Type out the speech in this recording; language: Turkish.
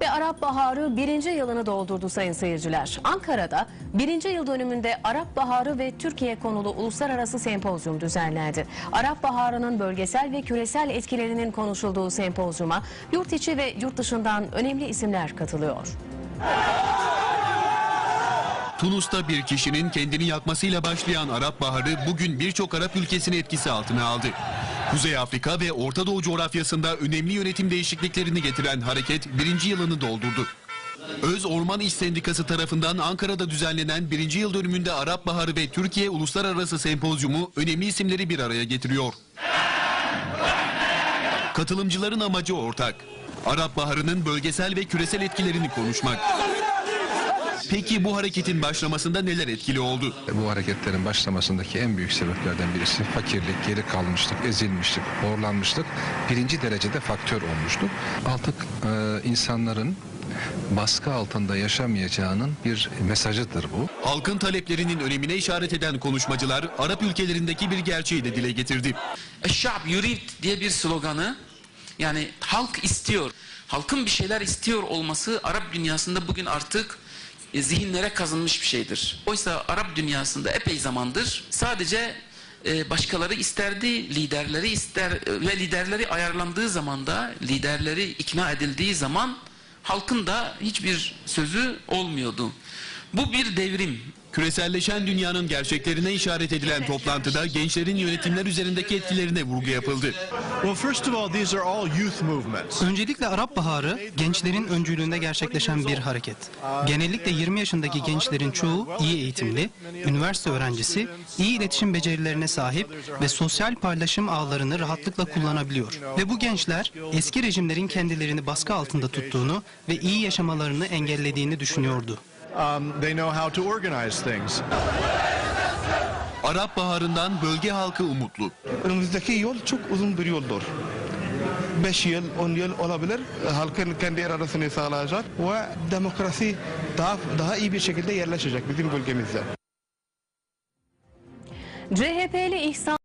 Ve Arap Baharı birinci yılını doldurdu sayın seyirciler. Ankara'da birinci yıl dönümünde Arap Baharı ve Türkiye konulu uluslararası sempozyum düzenlendi. Arap Baharı'nın bölgesel ve küresel etkilerinin konuşulduğu sempozyuma yurt içi ve yurt dışından önemli isimler katılıyor. Tunus'ta bir kişinin kendini yakmasıyla başlayan Arap Baharı bugün birçok Arap ülkesini etkisi altına aldı. Kuzey Afrika ve Orta Doğu coğrafyasında önemli yönetim değişikliklerini getiren hareket birinci yılını doldurdu. Öz Orman İş Sendikası tarafından Ankara'da düzenlenen birinci yıl dönümünde Arap Baharı ve Türkiye Uluslararası Sempozyumu önemli isimleri bir araya getiriyor. Katılımcıların amacı ortak. Arap Baharı'nın bölgesel ve küresel etkilerini konuşmak. Peki bu hareketin başlamasında neler etkili oldu? Bu hareketlerin başlamasındaki en büyük sebeplerden birisi fakirlik, geri kalmışlık, ezilmişlik, horlanmışlık birinci derecede faktör olmuştu. Artık e, insanların baskı altında yaşamayacağının bir mesajıdır bu. Halkın taleplerinin önemine işaret eden konuşmacılar Arap ülkelerindeki bir gerçeği de dile getirdi. Eşşab yurid diye bir sloganı yani halk istiyor. Halkın bir şeyler istiyor olması Arap dünyasında bugün artık e, zihinlere kazınmış bir şeydir. Oysa Arap dünyasında epey zamandır sadece e, başkaları isterdi, liderleri ister e, ve liderleri ayarlandığı zaman da liderleri ikna edildiği zaman halkın da hiçbir sözü olmuyordu. Bu bir devrim. Küreselleşen dünyanın gerçeklerine işaret edilen toplantıda gençlerin yönetimler üzerindeki etkilerine vurgu yapıldı. Well, first of all, these are all youth movements. Öncelikle Arap Baharı gençlerin öncülüğünde gerçekleşen bir hareket. Genellikle 20 yaşındaki gençlerin çoğu iyi eğitimli, üniversite öğrencisi, iyi iletişim becerilerine sahip ve sosyal paylaşım ağlarını rahatlıkla kullanabiliyor. Ve bu gençler eski rejimlerin kendilerini baskı altında tuttuğunu ve iyi yaşamalarını engellediğini düşünüyordu. Um, they know how to organize things. Arap Baharı'ndan bölge halkı umutlu. Önümüzdeki yol çok uzun bir yoldur. 5 yıl, 10 yıl olabilir. Halkın kendi iradesini sağlayacak ve demokrasi daha daha iyi bir şekilde yerleşecek bizim bölgemizde. CHP'li İhsan